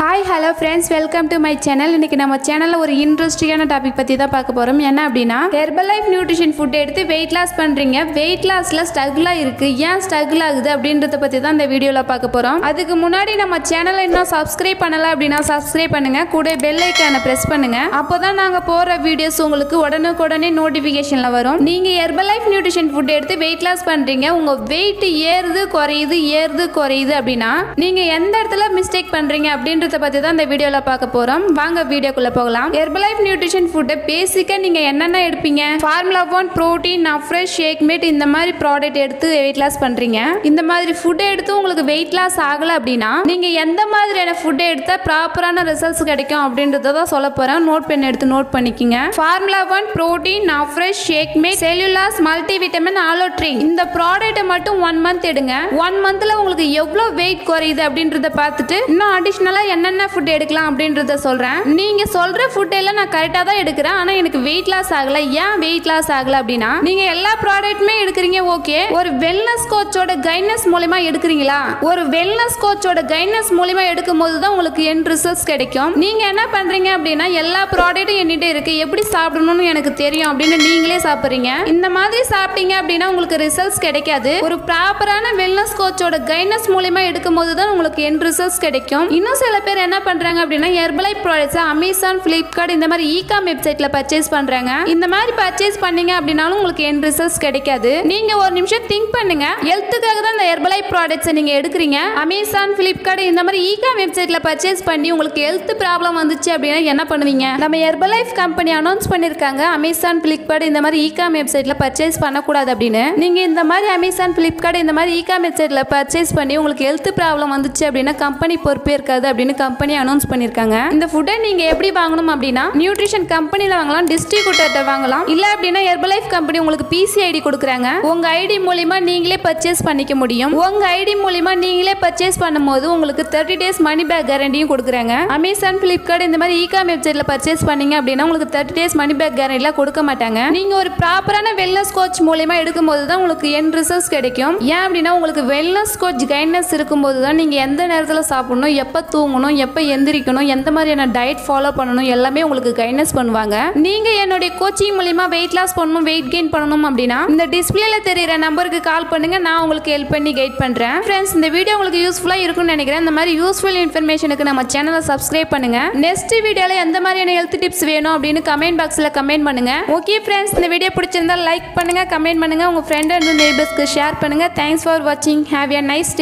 Hi hello friends welcome to my channel இன்னைக்கு நம்ம சேனலில் ஒரு இன்ட்ரெஸ்டிங்கான டாபிக் பற்றி தான் பார்க்க போகிறோம் என்ன அப்படின்னா ஹெர்பல் லைஃப் நியூட்ரிஷன் ஃபுட் எடுத்து வெயிட் லாஸ் பண்ணுறீங்க வெயிட் லாஸில் ஸ்ட்ரகிளாக இருக்குது ஏன் ஸ்ட்ரகிள் ஆகுது அப்படின்றத பற்றி தான் இந்த வீடியோவில் பார்க்க போகிறோம் அதுக்கு முன்னாடி நம்ம சேனலை இன்னும் சப்ஸ்கிரைப் பண்ணலை அப்படின்னா சப்ஸ்கிரைப் பண்ணுங்கள் கூட பெல் ஐக்கானை ப்ரெஸ் பண்ணுங்கள் அப்போ தான் நாங்கள் போகிற வீடியோஸ் உங்களுக்கு உடனுக்குடனே நோட்டிஃபிகேஷனில் வரும். நீங்கள் ஹெர்பல் லைஃப் நியூட்ரிஷன் ஃபுட் எடுத்து வெயிட் லாஸ் பண்ணுறீங்க உங்கள் வெயிட் ஏறுது குறையுது ஏறுது குறையுது அப்படின்னா நீங்கள் எந்த இடத்துல மிஸ்டேக் பண்ணுறீங்க அப்படின்ற பற்றி தான் இந்த வீடியோவில் பார்க்க போகிறோம் வாங்க வீடியோக்குள்ளே போகலாம். ஹெர்பலைஃப் நியூட்ரிஷன் ஃபுட்டை பேசிக்காக நீங்கள் என்னென்ன எடுப்பீங்க? Formula one protein afresh shake mate இந்த மாதிரி ப்ராடக்ட் எடுத்து வெயிட் லாஸ் பண்ணுறீங்க இந்த மாதிரி ஃபுட்டை எடுத்து உங்களுக்கு வெயிட் லாஸ் ஆகலை அப்படின்னா நீங்கள் எந்த மாதிரியான ஃபுட்டை எடுத்தால் ப்ராப்பரான ரிசல்ட்ஸ் கிடைக்கும் அப்படின்றத தான் சொல்ல போகிறேன் நோட் பென் எடுத்து நோட் பண்ணிக்கிங்க. Formula one protein afresh shake mate cellulose multi vitamin aloe drink இந்த ப்ராடக்ட்டை மட்டும் ஒன் மந்த் எடுங்க. ஒன் மந்த்தில் உங்களுக்கு எவ்வளோ வெயிட் குறையுது அப்படின்றத பார்த்துட்டு இன்னும் அடிஷ்னலாக என்னென்ன ஃபுட் எடுக்கலாம் அப்படின்றத சொல்கிறேன் நீங்கள் சொல்கிற ஃபுட் எல்லாம் நான் கரெக்டாக தான் எடுக்கிறேன். ஆனால் எனக்கு வெயிட் லாஸ் ஆகலை. ஏன் வெயிட் லாஸ் ஆகலை அப்படின்னா நீங்கள் எல்லா ப்ராடக்ட்டுமே எடுக்கிறீங்க ஓகே ஒரு வெல்னஸ் கோச்சோட கைட்னஸ் மூலயமா எடுக்கிறீங்களா? ஒரு வெல்னஸ் கோச்சோட கைனஸ் மூலயமா எடுக்கும் போது தான் உங்களுக்கு என் ரிசல்ட்ஸ் கிடைக்கும். நீங்கள் என்ன பண்ணுறீங்க அப்படின்னா எல்லா ப்ராடக்ட்டும் என்கிட்ட இருக்குது எப்படி சாப்பிடணும்னு எனக்கு தெரியும் அப்படின்னு நீங்களே சாப்பிட்றீங்க. இந்த மாதிரி சாப்பிட்டீங்க அப்படின்னா உங்களுக்கு ரிசல்ட்ஸ் கிடைக்காது. ஒரு ப்ராப்பரான வெல்னஸ் கோச்சோட கைனஸ் மூலயமா எடுக்கும் போது தான் உங்களுக்கு என் ரிசல்ட்ஸ் கிடைக்கும். இன்னும் சில பேர் என்ன பண்றாங்க அப்படின்னா ஹெர்பலை ப்ராடக்ட்ஸ் அமேசான் ஃப்ளிப்கார்ட் இந்த மாதிரி இ காம் வெப்சைட்ல பர்ச்சேஸ் பண்றாங்க. இந்த மாதிரி பர்ச்சேஸ் பண்ணீங்க அப்படின்னாலும் உங்களுக்கு என் ரிசல்ட்ஸ் கிடைக்காது. நீங்க ஒரு நிமிஷம் திங்க் பண்ணுங்க. ஹெல்த்துக்காக தான் இந்த ஹெர்பலை ப்ராடக்ட்ஸ் நீங்க எடுக்கிறீங்க. அமேசான் ஃப்ளிப்கார்ட் இந்த மாதிரி இ காம் வெப்சைட்ல பர்ச்சேஸ் பண்ணி உங்களுக்கு ஹெல்த் ப்ராப்ளம் வந்துச்சு அப்படின்னா என்ன பண்ணுவீங்க? நம்ம ஹெர்பல் கம்பெனி அனௌன்ஸ் பண்ணிருக்காங்க. அமேசான் ஃப்ளிப்கார்ட் இந்த மாதிரி இ காம் வெப்சைட்ல பர்ச்சேஸ் பண்ணக்கூடாது அப்படின்னு. நீங்க இந்த மாதிரி அமேசான் ஃபிளிப்கார்ட் இந்த மாதிரி இ காம் வெப்சைட்ல பர்ச்சேஸ் பண்ணி உங்களுக்கு ஹெல்த் ப்ராப்ளம் வந்துச்சு அப்படின்னா கம்பெனி பொறுப்பே இருக்காது அப்படின்னு கம்பெனி அனௌன்ஸ் பண்ணிருக்காங்க. இந்த ஃபுட்டை நீங்க எப்படி வாங்கணும் அப்படின்னா நியூட்ரிஷன் கம்பெனில வாங்கலாம் டிஸ்ட்ரிபியூட்டர்ட்ட வாங்கலாம். இல்ல அப்படின்னா ஹெர்பலைஃப் கம்பெனி உங்களுக்கு பிசி ஐடி கொடுக்குறாங்க. உங்க ஐடி மூலியமா நீங்களே பர்ச்சேஸ் பண்ணிக்க முடியும். உங்க ஐடி மூலியமா நீங்களே பர்ச்சேஸ் பண்ணும்போது உங்களுக்கு தேர்ட்டி டேஸ் மணி பேக் கேரண்டியும் கொடுக்குறாங்க. அமேசான் பிளிப்கார்ட் இந்த மாதிரி இகாம் வெப்சைட்டில் வெப்சைட்ல பர்ச்சேஸ் பண்ணீங்க அப்படின்னா உங்களுக்கு தேர்ட்டி டேஸ் மணி பேக் கேரண்டிலாம் கொடுக்க மாட்டாங்க. நீங்க ஒரு ப்ராப்பரான வெல்னஸ் கோச் மூலியமா எடுக்கும்போது தான் உங்களுக்கு என் ரிசல்ட்ஸ் கிடைக்கும். ஏன் அப்படின்னா உங்களுக்கு வெல்னஸ் கோச் கைட்னஸ் இருக்கும்போது தான் நீங்க எந்த நேரத்தில் சாப்பிடணும் எப்போ தூங்கணும் எப்போ எந்திரிக்கணும் எந்த மாதிரியான டயட் ஃபாலோ பண்ணணும் எல்லாமே உங்களுக்கு கைட்னஸ் பண்ணுவாங்க. நீங்க என்னுடைய கோச்சிங் மூலியமா வெயிட் லாஸ் பண்ணணும் வெயிட் கெயின் பண்ணணும் அப்படின்னா இந்த டிஸ்பிளேல தெரியுற நம்பருக்கு கால் பண்ணுங்க நான் உங்களுக்கு ஹெல்ப் பண்ணி கைட் பண்றேன். ஃப்ரெண்ட்ஸ் இந்த வீடியோ உங்களுக்கு யூஸ்ஃபுல்லா இருக்கும்னு நினைக்கிறேன். இந்த மாதிரி யூஸ்ஃபுல் இன்ஃபர்மேஷனுக்கு நம்ம சேனலை சப்ஸ்கிரைப் பண்ணுங்க. நெக்ஸ்ட் வீடியோல எந்த மாதிரியான ஹெல்த் டிப்ஸ் வேணும் அப்படின்னு கமெண்ட் பாக்ஸ்ல கமெண்ட் பண்ணுங்க. ஓகே ஃப்ரெண்ட்ஸ் இந்த வீடியோ பிடிச்சிருந்தா லைக் பண்ணுங்க கமெண்ட் பண்ணுங்க. உங்க ஃப்ரெண்ட் அண்ட் நெய்பர்ஸ்க்கு ஷேர் பண்ணுங்க. தேங்க்ஸ் ஃபார் வாட்சிங் ஹேவ் எ நைஸ் டே